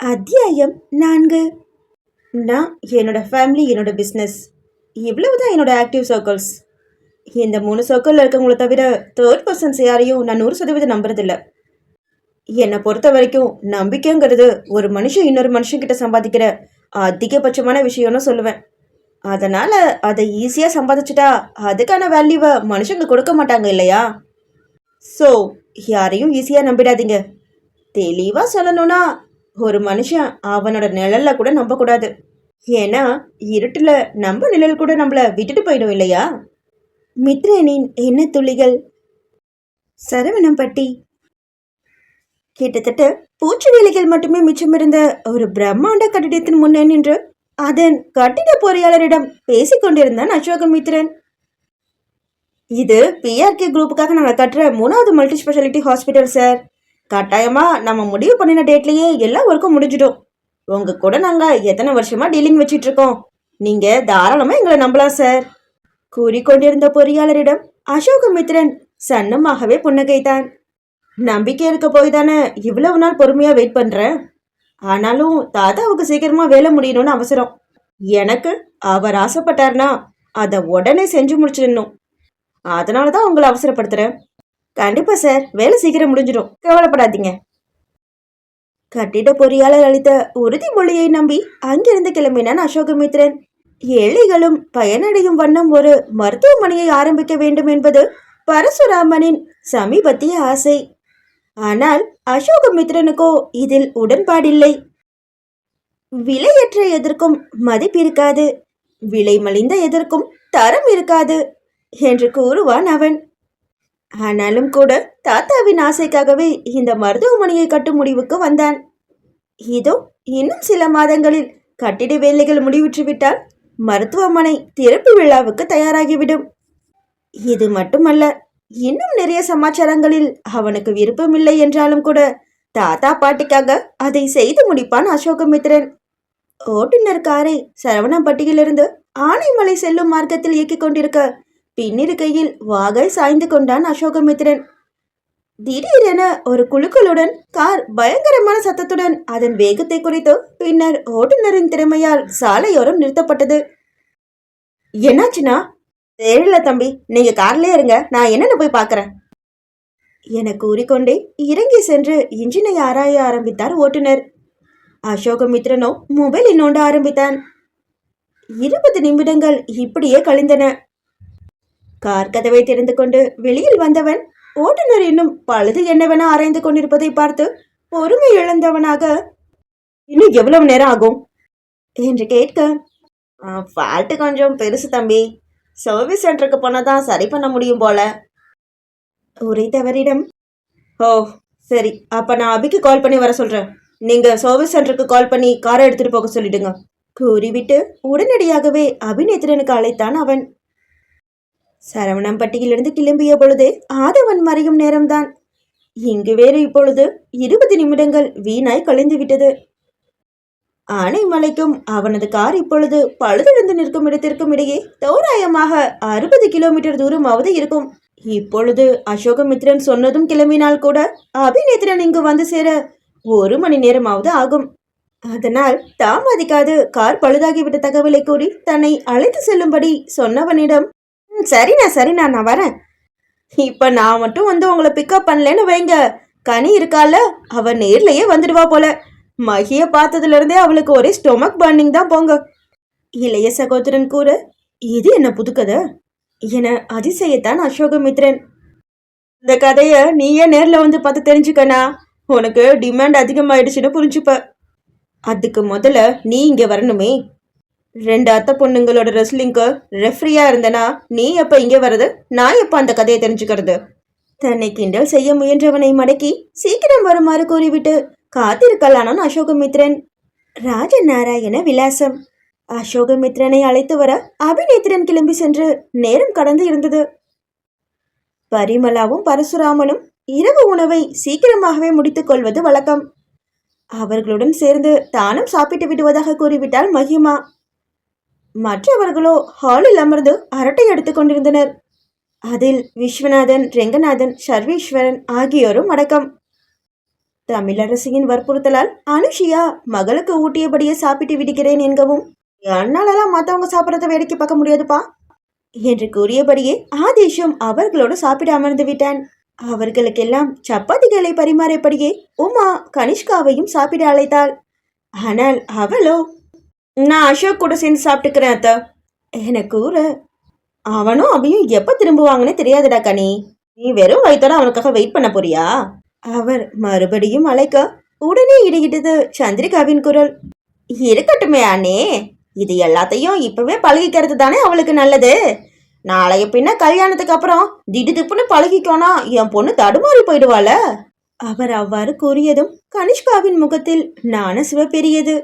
அத்தியாயம் நான்கு. நான் என்னோட ஃபேமிலி என்னோட பிஸ்னஸ் இவ்வளவுதான் என்னோட ஆக்டிவ் சர்க்கிள்ஸ் இந்த மூணு சர்க்கிளில் இருக்கவங்கள தவிர தேர்ட் பர்சன்ஸ் யாரையும் நான் நூறு சதவீதம் நம்புறதில்ல. என்னை பொறுத்த வரைக்கும் நம்பிக்கைங்கிறது ஒரு மனுஷன் இன்னொரு மனுஷன்கிட்ட சம்பாதிக்கிற அதிகபட்சமான விஷயம்னு சொல்லுவேன். அதனால் அதை ஈஸியாக சம்பாதிச்சிட்டா அதுக்கான வேல்யூவை மனுஷங்க கொடுக்க மாட்டாங்க இல்லையா? ஸோ யாரையும் ஈஸியாக நம்பிடாதீங்க. தெளிவாக சொல்லணும்னா ஒரு மனுஷன் அவனோட நிழல்ல கூட நம்பக்கூடாது. ஏன்னா இருட்டில் நம்ம நிழல் கூட நம்மள விட்டுட்டு போயிடும் இல்லையா? மித்ரனின் என்ன துளிகள்? சரவணம்பட்டி. கிட்டத்தட்ட பூச்சி வேலைகள் மட்டுமே மிச்சமிருந்த ஒரு பிரம்மாண்ட கட்டிடத்தின் முன்னே நின்று அதன் கட்டிட பொறியாளரிடம் பேசிக்கொண்டிருந்தான் அசோகமித்ரன் இது பிஆர்கே குரூப்புக்காக நாங்கள் கட்டுற மூணாவது மல்டி ஸ்பெஷாலிட்டி ஹாஸ்பிட்டல் சார் கட்டாயமாக நம்ம முடிவு பண்ணின டேட்லேயே எல்லா ஒர்க்கும் முடிஞ்சிடும். உங்கள் கூட நாங்கள் எத்தனை வருஷமாக டீலிங் வச்சிட்டு இருக்கோம்? நீங்கள் தாராளமாக எங்களை நம்பலாம் சார் கூறிக்கொண்டிருந்த பொறியாளரிடம் அசோகமித்ரன் சன்னமாகவே புன்னகைத்தான். நம்பிக்கை இருக்க போய் தானே இவ்வளவு நாள் பொறுமையாக வெயிட் பண்ணுறேன் ஆனாலும் தாதாவுக்கு சீக்கிரமாக வேலை முடியணும்னு அவசரம். எனக்கு அவர் ஆசைப்பட்டார்னா அதை உடனே செஞ்சு முடிச்சிடணும். அதனால தான் உங்களை அவசரப்படுத்துகிறேன் கண்டிப்பாக சார். வேலை சீக்கிரம் முடிஞ்சிடும். கவலைப்படாதீங்க. கட்டிட பொறியாளர் அளித்த உறுதிமொழியை நம்பி அங்கிருந்து கிளம்பினான் அசோகமித்ரன். ஏழைகளும் பயனடையும் வண்ணம் ஒரு மருத்துவமனையை ஆரம்பிக்க வேண்டும் என்பது பரசுராமனின் சமீபத்திய ஆசை. ஆனால் அசோகமித்ரனுக்கோ இதில் உடன்பாடில்லை. விலையற்ற எதற்கும் மதிப்பு இருக்காது. விலை மலிந்த எதற்கும் தரம் இருக்காது என்று கூறுவான் அவன். ஆனாலும் கூட தாத்தாவின் ஆசைக்காகவே இந்த மருத்துவமனையை கட்டும் முடிவுக்கு வந்தான். இதோ இன்னும் சில மாதங்களில் கட்டிட வேலைகள் முடிவுற்றுவிட்டால் மருத்துவமனை திறப்பு விழாவுக்கு தயாராகிவிடும். இது மட்டுமல்ல இன்னும் நிறைய சமாச்சாரங்களில் அவனுக்கு விருப்பமில்லை என்றாலும் கூட தாத்தா பாட்டிக்காக அதை செய்து முடிப்பான் அசோகமித்ரன். ஓட்டுநர் காரை சரவணம்பட்டியிலிருந்து ஆனைமலை செல்லும் மார்க்கத்தில் இயக்கிக் கொண்டிருக்க பின்னிருக்கையில் வாகை சாய்ந்து கொண்டான் அசோகமித்ரன் திடீரென ஒரு குழுக்களுடன் கார் பயங்கரமான சத்தத்துடன் அதன் வேகத்தை குறைத்து பின்னர் ஓட்டுநரின் திறமையால் சாலையோரம் நிறுத்தப்பட்டது. என்னாச்சுன்னா தெரியல தம்பி. நீங்க கார்லயே இருங்க. நான் என்னன்னு போய் பாக்குறேன் என கூறிக்கொண்டே இறங்கி சென்று இன்ஜினை ஆராய ஆரம்பித்தார் ஓட்டுநர். அசோகமித்ரனோ மொபைலை நோண்ட ஆரம்பித்தான். இருபது நிமிடங்கள் இப்படியே கழிந்தன. கார் கதவை திறந்து கொண்டு வெளியில் வந்தவன் ஓட்டுநர் இன்னும் பழுது என்னவென ஆராய்ந்து கொண்டிருப்பதை பார்த்து பொறுமை இழந்தவனாக இன்னும் எவ்வளவு நேரம் ஆகும்? என்று கேட்க ஃபால்ட்டு கொஞ்சம் பெருசு தம்பி. சர்வீஸ் சென்டருக்கு போனால் தான் சரி பண்ண முடியும் போல. உரைத்தவரிடம் ஓ சரி. அப்போ நான் அபிக்கு கால் பண்ணி வர சொல்கிறேன் நீங்கள் சர்வீஸ் சென்டருக்கு கால் பண்ணி காரை எடுத்துகிட்டு போக சொல்லிடுங்க. கூறிவிட்டு உடனடியாகவே அபிநேத்திரனுக்கு அழைத்தான் அவன். சரவணம்பட்டியிலிருந்து கிளம்பிய பொழுது ஆதவன் மறையும் நேரம்தான். இங்கு வேறு இப்பொழுது இருபது நிமிடங்கள் வீணாய் கழிந்து விட்டது ஆனைமலைக்கும் அவனது கார் இப்பொழுது பழுதடைந்து நிற்கும் இடத்திற்கும் இடையே தோராயமாக அறுபது கிலோமீட்டர் தூரமாவது இருக்கும். இப்பொழுது அசோகமித்ரன் சொன்னதும் கிளம்பினால் கூட அபிநேத்திரன் இங்கு வந்து சேர ஒரு மணி நேரமாவது ஆகும். அதனால் தாமதிக்காது கார் பழுதாகிவிட்ட தகவலை கூறி தன்னை அழைத்து செல்லும்படி சொன்னவனிடம் சரிண்ணா சரிண்ணா நான் வரேன். இப்போ நான் மட்டும் வந்து உங்களை பிக்கப் பண்ணலன்னு வைங்க. கனி இருக்கால அவ நேர்லயே வந்துடுவா போல. மகிய பார்த்ததுலேருந்தே அவளுக்கு ஒரே ஸ்டொமக் பர்னிங் தான் போங்க. இளைய சகோதரன் கூற இது என்ன புதுக்கதை என அதிசயத்தான் அசோகமித்ரன். இந்த கதையை நீயே நேரில் வந்து பார்த்து தெரிஞ்சுக்கண்ணா. உனக்கு டிமாண்ட் அதிகமாயிடுச்சுன்னு புரிஞ்சுப்ப. அதுக்கு முதல்ல நீ இங்கே வரணுமே. ரெண்டு அத்தை பொண்ணுங்களோட ரெஸ்லிங்க்கு ரெஃப்ரியா இருந்தனா நீ எப்ப இங்க வர்றது? நான் எப்ப அந்த கதையை தெரிஞ்சுக்கிறது? தன்னை கிண்டல் செய்ய முயன்றவனை மடக்கி சீக்கிரம் வருமாறு கூறிவிட்டு காத்திருக்கலானான் அசோகமித்ரன்? ராஜநாராயண விலாசம். அசோகமித்ரனை அழைத்து வர அபிநேத்திரன் கிளம்பி சென்று நேரம் கடந்து இருந்தது. பரிமளாவும் பரசுராமனும் இரவு உணவை சீக்கிரமாகவே முடித்துக் கொள்வது வழக்கம். அவர்களுடன் சேர்ந்து தானும் சாப்பிட்டு விடுவதாக கூறிவிட்டாள் மகிமா. மற்றவர்களோ ஹாலில் அமர்ந்து அரட்டை எடுத்துக் கொண்டிருந்தனர். அதில் விஸ்வநாதன் ரெங்கநாதன் சர்வேஸ்வரன் ஆகியோரும் அடக்கம். தமிழரசியின் வற்புறுத்தலால் அனுஷியா மகளுக்கு ஊட்டியபடியே சாப்பிட்டு விடுகிறேன் என்கவும் என்னாலலாம் மற்றவங்க சாப்பிட்றத வேடிக்கை பார்க்க முடியாதுப்பா? என்று கூறியபடியே ஆதேஷும் அவர்களோடு சாப்பிட அமர்ந்து விட்டான். அவர்களுக்கெல்லாம் சப்பாத்திகளை பரிமாறியபடியே உமா கனிஷ்காவையும் சாப்பிட அழைத்தாள். ஆனால் அவளோ நான் அசோக் கூட சேர்ந்து சாப்பிட்டுக்கிறேன் அத்தா. என கூற அவனும் அவையும் எப்போ திரும்புவாங்கன்னே தெரியாதுடா கனி. நீ வெறும் வயிற்றோட அவனுக்காக வெயிட் பண்ண போறியா? அவர் மறுபடியும் அழைக்க உடனே இடிகிட்டது சந்திரிகாவின் குரல். இருக்கட்டுமே அண்ணே இது எல்லாத்தையும் இப்பவே பழகிக்கிறது தானே அவளுக்கு நல்லது. நாளைய பின்ன கல்யாணத்துக்கு அப்புறம் திடுதிப்புன்னு பழகிக்கோனா என் பொண்ணு தடுமாறி போயிடுவாள. அவர் அவ்வாறு கூறியதும் கனிஷ்காவின் முகத்தில் நாண சிவப்பெரியது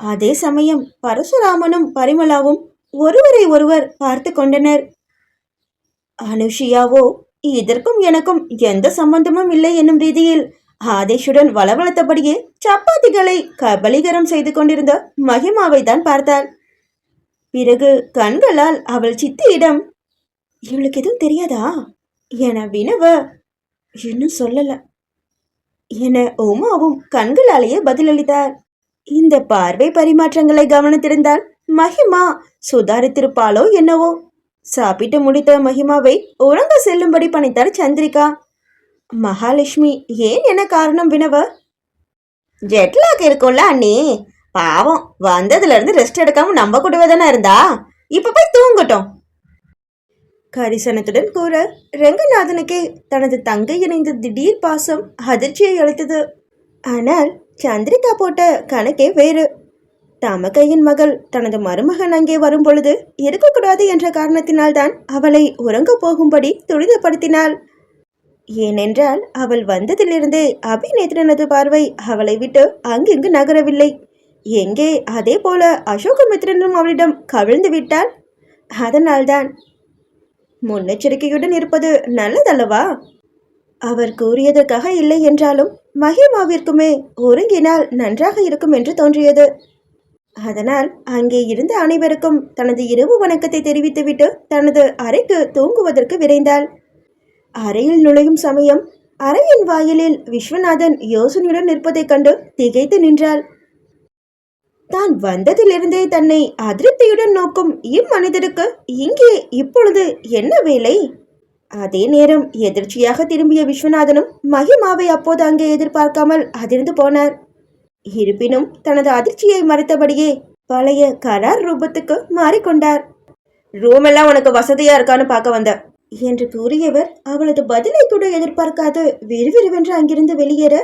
அதே சமயம் பரசுராமனும் பரிமளாவும் ஒருவரை ஒருவர் பார்த்து கொண்டனர். அனுஷியாவோ இதற்கும் எனக்கும் எந்த சம்பந்தமும் இல்லை என்னும் ரீதியில் ஆதேஷுடன் வளவளத்தபடியே சப்பாத்திகளை கபலீகரம் செய்து கொண்டிருந்த மகிமாவை தான் பார்த்தாள். பிறகு கண்களால் அவள் சித்தியிடம் இவளுக்கு எதுவும் தெரியாதா? என வினவ இன்னும் சொல்லல என உமாவும் கண்களாலேயே பதிலளித்தார். இந்த பார்வை பரிமாற்றங்களை கவனித்திருந்தால் மகிமா சுதாரித்திருப்பாளோ என்னவோ? சாப்பிட்டு முடித்த மகிமாவை உறங்க செல்லும்படி பணித்தார் சந்திரிகா. மகாலட்சுமி ஏன் என்ன காரணம் வினவ? ஜெட்லாக் இருக்கும்ல அண்ணி. பாவம் வந்ததுல இருந்து ரெஸ்ட் எடுக்காம நம்ம கூடவே தானே இருந்தா? இப்ப போய் தூங்கட்டும். கரிசனத்துடன் கூற ரெங்கநாதனுக்கே தனது தங்கை இணைந்த திடீர் பாசம் அதிர்ச்சியை அளித்தது. ஆனால் சந்திரிகா போட்ட கணக்கே வேறு. தமக்கையின் மகள் தனது மருமகன் அங்கே வரும் பொழுது இருக்கக்கூடாது என்ற காரணத்தினால்தான் அவளை உறங்க போகும்படி துரிதப்படுத்தினாள். ஏனென்றால் அவள் வந்ததிலிருந்தே அபிநேத்திரனது பார்வை அவளை விட்டு அங்கிங்கு நகரவில்லை. எங்கே அதே போல அசோகமித்ரனும் அவளிடம் கவிழ்ந்து விட்டாள்? அதனால்தான். முன்னெச்சரிக்கையுடன் இருப்பது நல்லதல்லவா? அவர் கூறியதற்காக இல்லை என்றாலும் மகிமாவிற்குமே ஒருங்கினால் நன்றாக இருக்கும் என்று தோன்றியது. அதனால் அங்கே இருந்த அனைவருக்கும் தனது இரவு வணக்கத்தை தெரிவித்துவிட்டு தனது அறைக்கு தூங்குவதற்கு விரைந்தாள். அறையில் நுழையும் சமயம் அறையின் வாயிலில் விஸ்வநாதன் யோசனையுடன் நிற்பதைக் கண்டு திகைத்து நின்றாள். தான் வந்ததிலிருந்தே தன்னை அதிருப்தியுடன் நோக்கும் இம்மனிதருக்கு இங்கே இப்பொழுது என்ன வேலை? அதே நேரம் எதிர்ச்சியாக திரும்பிய விஸ்வநாதனும் மகிமாவை அப்போது அங்கே எதிர்பார்க்காமல் அதிர்ந்து போனார். இருப்பினும் தனது அதிர்ச்சியை மறைத்தபடியே பழைய கரார் ரூபத்துக்கு மாறிக்கொண்டார். ரூம் எல்லாம் உனக்கு வசதியா இருக்கான்னு பார்க்க வந்த என்று கூறியவர் அவளது பதிலை கூட எதிர்பார்க்காது. விறுவிறுவென்று அங்கிருந்து வெளியேற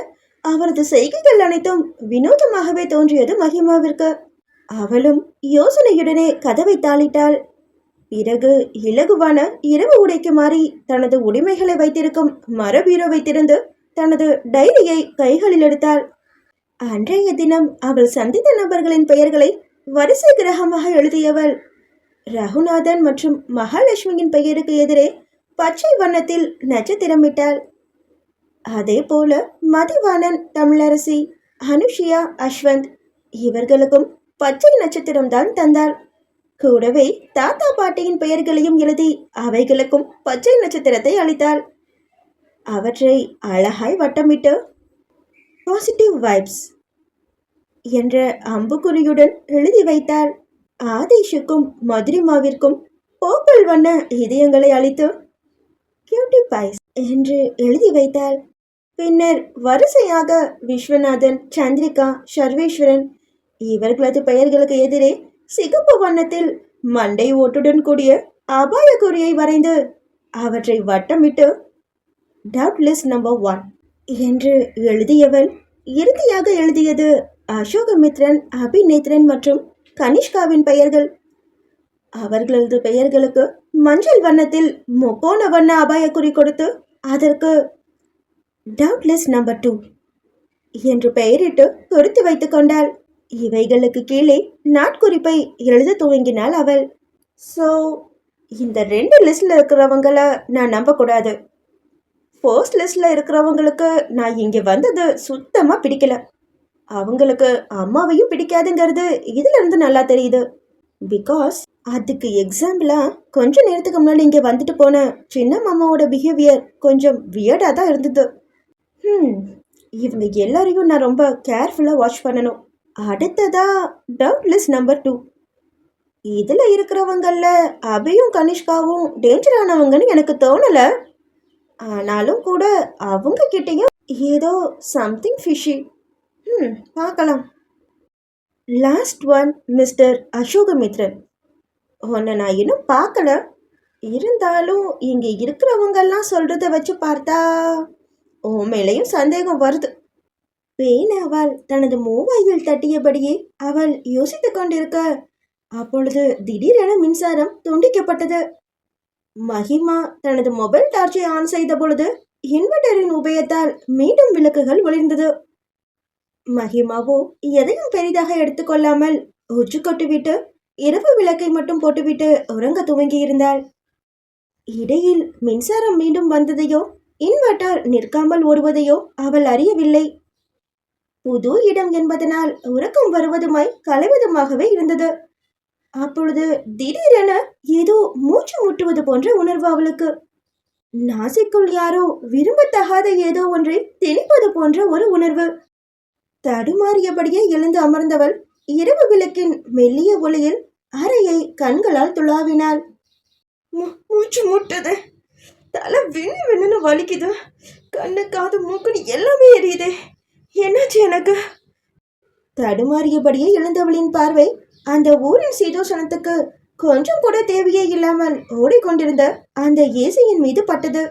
அவரது செய்கைகள் அனைத்தும் வினோதமாகவே தோன்றியது மகிமாவிற்கு. அவளும் யோசனையுடனே கதவை தாளிட்டாள். பிறகு இலகுவான இரவு உடைக்கு மாறி தனது உடைமைகளை வைத்திருக்கும் மரபீரோவை திறந்து தனது டைரியை கைகளில் எடுத்தாள். அன்றைய தினம் அவள் சந்தித்த நபர்களின் பெயர்களை வரிசை கிரகமாக எழுதியவள். ரகுநாதன் மற்றும் மகாலட்சுமியின் பெயருக்கு எதிரே பச்சை வண்ணத்தில் நட்சத்திரமிட்டாள் அதே போல மதிவாணன் தமிழரசி அனுஷியா அஸ்வந்த் இவர்களுக்கும் பச்சை நட்சத்திரம்தான் தந்தாள். கூடவே தாத்தா பாட்டியின் பெயர்களையும் எழுதி அவைகளுக்கும் பச்சை நட்சத்திரத்தை அளித்தாள். அவற்றை அழகாய் வட்டமிட்டு பாசிட்டிவ் வைப்ஸ் என்ற அம்புக்குறியுடன் எழுதி வைத்தாள். ஆதேஷுக்கும் மதுரிமாவிற்கும் போப்பல் வண்ண இதயங்களை அளித்து கியூட்டி பைஸ் என்று எழுதி வைத்தாள். பின்னர் வரிசையாக விஸ்வநாதன் சந்திரிகா சர்வேஸ்வரன் இவர்களது பெயர்களுக்கு எதிரே சிகப்பு வண்ணத்தில் மண்டை ஓட்டுடன் கூடிய அபாய குறியை வரைந்து அவற்றை வட்டமிட்டு டவுட்லெஸ் நம்பர் ஒன் என்று எழுதியவள் இறுதியாக எழுதியது அசோகமித்ரன் அபிநேத்ரன் மற்றும் கனிஷ்காவின் பெயர்கள். அவர்களது பெயர்களுக்கு மஞ்சள் வண்ணத்தில் முக்கோண வண்ண அபாயக்குறி கொடுத்து அதற்கு டவுட்லெஸ் நம்பர் டூ என்று பெயரிட்டு குறித்து வைத்துக் கொண்டாள். இவைகளுக்கு கீழே நாட்குறிப்பை எழுத துவங்கினாள் அவள். ஸோ இந்த ரெண்டு லிஸ்டில் இருக்கிறவங்கள நான் நம்பக்கூடாது. ஃபர்ஸ்ட் லிஸ்டில் இருக்கிறவங்களுக்கு நான் இங்கே வந்தது சுத்தமாக பிடிக்கல. அவங்களுக்கு அம்மாவையும் பிடிக்காதுங்கிறது இதுலேருந்து நல்லா தெரியுது. பிகாஸ் அதுக்கு எக்ஸாம்பிளாக கொஞ்ச நேரத்துக்கு முன்னாடி இங்கே வந்துட்டு போன சின்ன மாமாவோட பிஹேவியர் கொஞ்சம் வியர்டாக தான் இருந்தது. ம் இவங்க எல்லாரையும் நான் ரொம்ப கேர்ஃபுல்லாக வாட்ச் பண்ணணும். அடுத்ததா டவுட் லிஸ்ட் நம்பர் டூ இதில் இருக்கிறவங்களில் அபியும் கனிஷ்காவும் டேஞ்சரானவங்கன்னு எனக்கு தோணலை. ஆனாலும் கூட அவங்க கிட்டேயும் ஏதோ சம்திங் ஃபிஷி ம் பார்க்கலாம். Last one mister Ashokamitran. உன்னை நான் இன்னும் பார்க்கல. இருந்தாலும் இங்கே இருக்கிறவங்கெல்லாம் சொல்கிறத வச்சு பார்த்தா உன் மேலேயும் சந்தேகம் வருது. பேனாவால் தனது மூவாயில் தட்டியபடியே அவள் யோசித்துக் கொண்டிருக்க. அப்பொழுது திடீரென மின்சாரம் துண்டிக்கப்பட்டது. மஹிமா தனது மொபைல் டார்ச்சை ஆன் செய்த பொழுது இன்வெர்டரின் உபயத்தால் மீண்டும் விளக்குகள் ஒளிர்ந்தது. மஹிமாவோ எதையும் பெரிதாக எடுத்துக்கொள்ளாமல் உச்சு கொட்டுவிட்டு இரவு விளக்கை மட்டும் போட்டுவிட்டு உறங்க துவங்கி இருந்தாள் இடையில் மின்சாரம் மீண்டும் வந்ததையோ இன்வெர்டர் நிற்காமல் ஓடுவதையோ அவள் அறியவில்லை. புது இடம் என்பதனால் உறக்கம் வருவதுமாய் கலைவதுமாகவே இருந்தது. அப்பொழுது திடீரென ஏதோ மூச்சு முட்டுவது போன்ற உணர்வு அவளுக்கு. நாசிக்குள் யாரோ விரும்பத்தகாத ஏதோ ஒன்றை திணிப்பது போன்ற ஒரு உணர்வு. தடுமாறியபடியே எழுந்து அமர்ந்தவள் இரவு விளக்கின் மெல்லிய ஒளியில் அறையை கண்களால் துளாவினாள். மூ- மூச்சு முட்டுது. தலை விண்ணு விண்ணுன்னு வலிக்குது. கண்ணு காது மூக்குன்னு எல்லாமே எரியுதே. என்னாச்சு எனக்கு? தடுமாறியபடியே எழுந்தவளின் பார்வை அந்த ஊரின் சீதோஷணத்துக்கு கொஞ்சம் கூட தேவையே இல்லாமல் ஓடிக்கொண்டிருந்த அந்த ஏசியின் மீது பட்டது.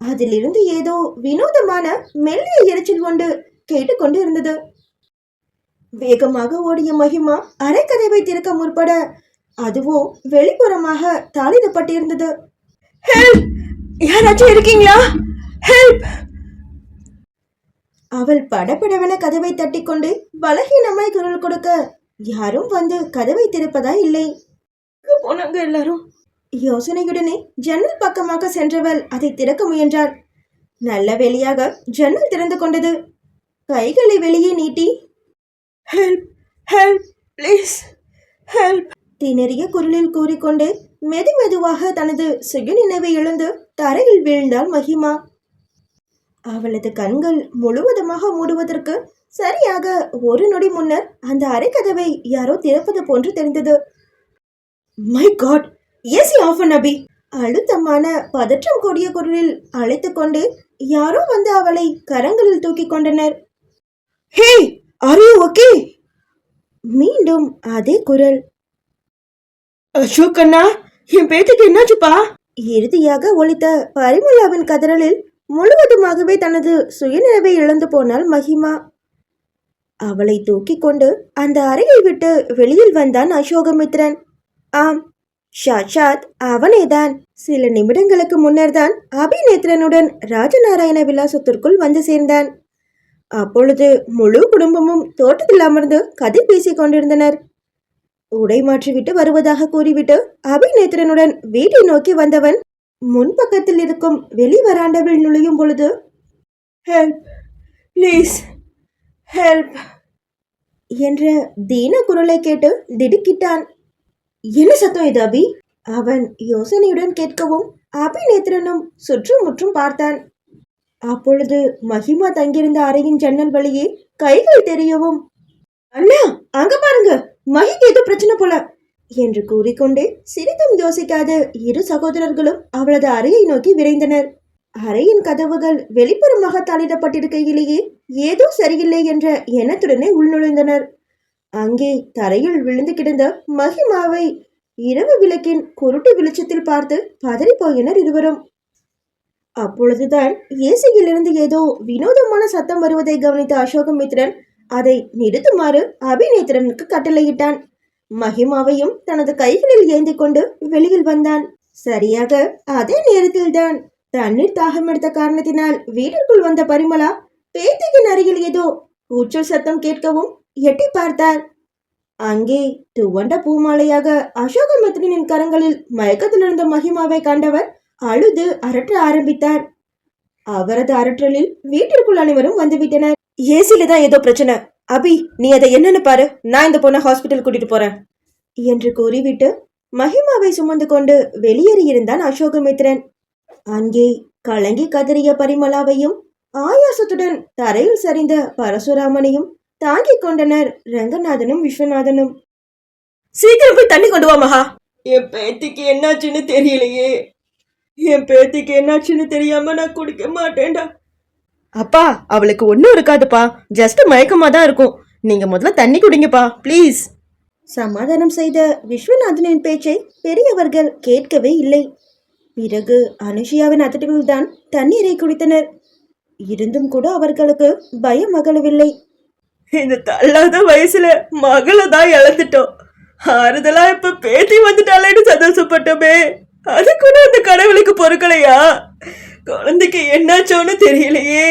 அதிலிருந்து ஏதோ வினோதமான மெல்லிய எரிச்சல் ஒன்று கேட்டுக்கொண்டு இருந்தது வேகமாக ஓடிய மகிமா அரைக்கதவை திறக்க முற்பட அதுவோ வெளிப்புறமாக தாளிடப்பட்டிருந்தது. ஹெல்ப் யாராச்சும் இருக்கீங்களா? ஹெல்ப் அவள் படபடவென கதவை தட்டிக்கொண்டு பலகீனமாய் குரல் கொடுக்க யாரும் வந்து கதவை திறப்பதா இல்லை. போனாங்க எல்லாரும். யோசனையுடனே ஜன்னல் பக்கமாக சென்றவள் அதை திறக்க முயன்றாள். நல்ல வேளையாக ஜன்னல் திறந்து கொண்டது. கைகளை வெளியே நீட்டி ஹெல்ப் ஹெல்ப் ப்ளீஸ் ஹெல்ப் திணறிய குரலில் கூறிக்கொண்டு மெது மெதுவாக தனது சுயநினைவை இழந்து தரையில் வீழ்ந்தாள் மகிமா. அவளது கண்கள் முழுவதுமாக மூடுவதற்கு சரியாக ஒரு நொடி முன்னர் அந்த அரைக்கதவை யாரோ திறப்பது போன்று தெரிந்தது. My god AC off Abhi அழுத்தமான பதற்றம் கூடிய குரலில் அழைத்து கொண்டு யாரோ வந்து அவளை கரங்களில் தூக்கி கொண்டனர். ஹே ஆர் யூ ஓகே மீண்டும் அதே குரல். அசோக் அண்ணா என் பேத்துக்கு என்னாச்சுப்பா? இறுதியாக ஒழித்த பரிமலாவின் கதறலில் முழுவதுமாகவே தனது சுயநினைவை இழந்து போனாள் மகிமா. அவளை தூக்கி கொண்டு அந்த அறையை விட்டு வெளியில் வந்தான் அசோகமித்ரன். ஆம் ஷாஷாத் அவனேதான். சில நிமிடங்களுக்கு முன்னர்தான் அபிநேத்ரனுடன் ராஜநாராயண விலாசத்திற்குள் வந்து சேர்ந்தான். அப்பொழுது முழு குடும்பமும் தோட்டத்தில் அமர்ந்து கதை பேசிக் கொண்டிருந்தனர். உடை மாற்றிவிட்டு வருவதாக கூறிவிட்டு அபிநேத்திரனுடன் வீட்டை நோக்கி வந்தவன் முன்பக்கத்தில் இருக்கும் வெளி வராண்டாவில் நுழையும் பொழுது ஹெல்ப் ப்ளீஸ் ஹெல்ப் என்ற தீன குரலை கேட்டு திடுக்கிட்டான். என்ன சத்தம் இது அபி? அவன் யோசனையுடன் கேட்கவும் அபிநேத்திரனும் சுற்றும் முற்றும் பார்த்தான். அப்பொழுது மகிமா தங்கியிருந்த அறையின் ஜன்னல் வழியே கைகள் தெரியவும் அண்ணா அங்க பாருங்க மகிக்கு ஏதோ பிரச்சனை போல. என்று கூறிக்கொண்டே சிறிதும் யோசிக்காத இரு சகோதரர்களும் அவளது அறையை நோக்கி விரைந்தனர். அறையின் கதவுகள் வெளிப்புறமாக தாளிடப்பட்டிருக்கையிலேயே ஏதோ சரியில்லை என்ற எண்ணத்துடனே உள்நுழைந்தனர். அங்கே தரையில் விழுந்து கிடந்த மகிமாவை இரவு விளக்கின் குருட்டு வெளிச்சத்தில் பார்த்து பதறிப் போயினர் இருவரும். அப்பொழுதுதான் ஏசியிலிருந்து ஏதோ வினோதமான சத்தம் வருவதை கவனித்த அசோகமித்ரன் அதை நிறுத்துமாறு அபிநேத்திரனுக்கு கட்டளையிட்டான். மகிமாவையும் தனது கைகளில் ஏந்தி கொண்டு வெளியில் வந்தான். சரியாக அதே நேரத்தில்தான் தண்ணீர் தாகம் எடுத்த காரணத்தினால் வீட்டிற்குள் வந்த பரிமளா பேத்தியின் அருகில் ஏதோ கூச்சல் சத்தம் கேட்கவும் எட்டி பார்த்தார். அங்கே துவண்ட பூமாலையாக அசோகமித்ரனின் கரங்களில் மயக்கத்தில் இருந்த மகிமாவை கண்டவர் அழுது அரற்ற ஆரம்பித்தார். அவரது அரற்றலில் வீட்டிற்குள் அனைவரும் வந்துவிட்டனர். ஏசில தான் ஏதோ பிரச்சனை. அபி நீ அதை என்னன்னு பாரு. நான் இந்த பொண்ணை ஹாஸ்பிட்டல் கூட்டிட்டு போறேன். என்று கூறிவிட்டு மஹிமாவை சுமந்து கொண்டு வெளியேறியிருந்தான் அசோகமித்ரன். அங்கே கலங்கி கதறிய பரிமளாவையும் ஆயாசத்துடன் தரையில் சரிந்த பரசுராமனையும் தாங்கிக் கொண்டனர் ரங்கநாதனும் விஸ்வநாதனும். சீக்கிரம் போய் தண்ணி கொண்டு வா மகா. என் பேத்திக்கு என்னாச்சுன்னு தெரியலையே. என் பேத்திக்கு என்னாச்சுன்னு தெரியாம நான் குடிக்க மாட்டேன்டா. அப்பா அவளுக்கு ஒன்றும் இருக்காதுப்பா. ஜஸ்ட் மயக்கமா தான் இருக்கும். நீங்க முதல்ல தண்ணி குடிங்கப்பா ப்ளீஸ் சமாதானம் செய்த விஸ்வநாதனின் பேச்சை பெரியவர்கள் கேட்கவே இல்லை. பிறகு அனுஷியாவின் அதட்டுகள்தான் தண்ணீரை குடித்தனர். இருந்தும் கூட அவர்களுக்கு பயம் அகலவில்லை. இந்த தள்ளாத வயசுல மகளை தான் இழந்துட்டோம். ஆறுதலா இப்ப பேத்தி வந்துட்டாலேன்னு சந்தோஷப்பட்டோமே. அது கூட அந்த கடவுளுக்கு பொறுக்கலையா? குழந்தைக்கு என்னாச்சோன்னு தெரியலையே.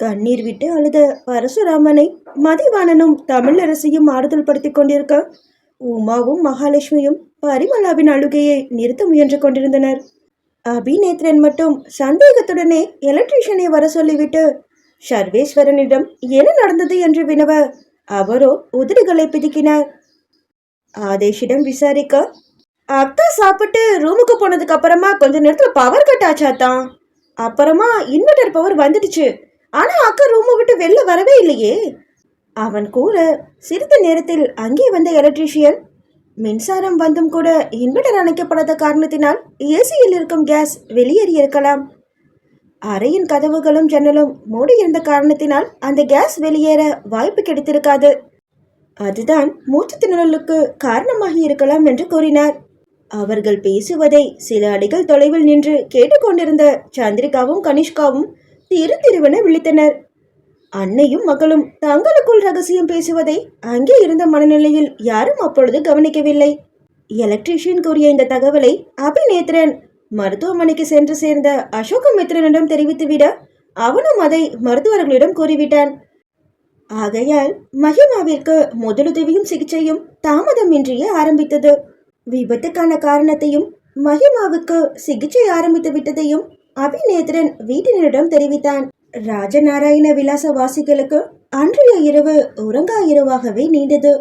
கண்ணீர் விட்டு அழுத பரசுராமனை மதிவாணனும் தமிழரசியும் ஆறுதல் படுத்திக் கொண்டிருக்க உமாவும் மகாலட்சுமியும் பரிமளாவின் அழுகையை நிறுத்த முயன்று கொண்டிருந்தனர். அபிநேத்ரன் மட்டும் சந்தேகத்துடனே எலக்ட்ரீஷியனை வர சொல்லிவிட்டு சர்வேஸ்வரனிடம் என்ன நடந்தது என்று வினவ அவரோ உதடுகளை பிதுக்கினார். ஆதேஷிடம் விசாரிக்க அக்கா சாப்பிட்டு ரூமுக்கு போனதுக்கு அப்புறமா கொஞ்ச நேரத்தில் பவர் கட் ஆச்சாத்தான் அப்புறமா இன்வெர்டர் பவர் வந்துடுச்சு. ஆனால் அக்கா ரூமை விட்டு வெளில வரவே இல்லையே. அவன் கூற சிறிது நேரத்தில் அங்கே வந்த எலக்ட்ரீஷியன் மின்சாரம் வந்தும் கூட இன்வெர்டர் அணைக்கப்படாத காரணத்தினால் ஏசியில் இருக்கும் கேஸ் வெளியேறி இருக்கலாம். அறையின் கதவுகளும் ஜன்னலும் மூடியிருந்த காரணத்தினால் அந்த கேஸ் வெளியேற வாய்ப்பு கிடைத்திருக்காது. அதுதான் மூச்சு திணறலுக்கு காரணமாகி இருக்கலாம் என்று கூறினார். அவர்கள் பேசுவதை சில அடிகள் தொலைவில் நின்று கேட்டுக்கொண்டிருந்த சந்திரிகாவும் கனிஷ்காவும் திரு திருவென விழித்தனர். அன்னையும் மகளும் தங்களுக்குள் ரகசியம் பேசுவதை அங்கே இருந்த மனநிலையில் யாரும் அப்பொழுது கவனிக்கவில்லை. எலக்ட்ரீஷியன் கூறிய இந்த தகவலை அபிநேத்ரன் மருத்துவமனைக்கு சென்று சேர்ந்த அசோகமித்ரனிடம் தெரிவித்துவிட அவனும் அதை மருத்துவர்களிடம் கூறிவிட்டான். ஆகையால் மகிமாவிற்கு முதலுதவியும் சிகிச்சையும் தாமதமின்றியே ஆரம்பித்தது. விபத்துக்கான காரணத்தையும் மகிமாவுக்கு சிகிச்சை ஆரம்பித்து விட்டதையும் அபிநேத்ரன் வீட்டினரிடம் தெரிவித்தான். ராஜநாராயண விலாச வாசிகளுக்கு அன்றைய இரவு உறங்கா இரவாகவே நீண்டது.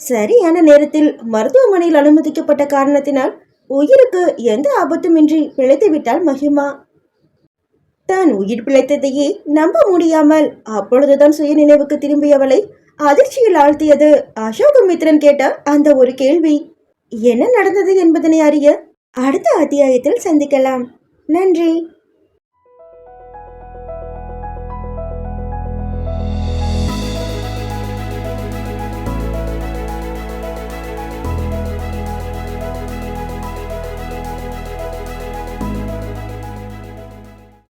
சரியான நேரத்தில் மருத்துவமனையில் அனுமதிக்கப்பட்ட காரணத்தினால் உயிருக்கு எந்த ஆபத்துமின்றி பிழைத்துவிட்டாள் மகிமா. தான் உயிர் பிழைத்ததையே நம்ப முடியாமல் அப்பொழுதுதான் சுய நினைவுக்கு திரும்பியவளை அதிர்ச்சியில் ஆழ்த்தியது அசோகமித்ரன் கேட்ட அந்த ஒரு கேள்வி. என்ன நடந்தது என்பதனை அறிய அடுத்த அத்தியாயத்தில் சந்திக்கலாம். நன்றி.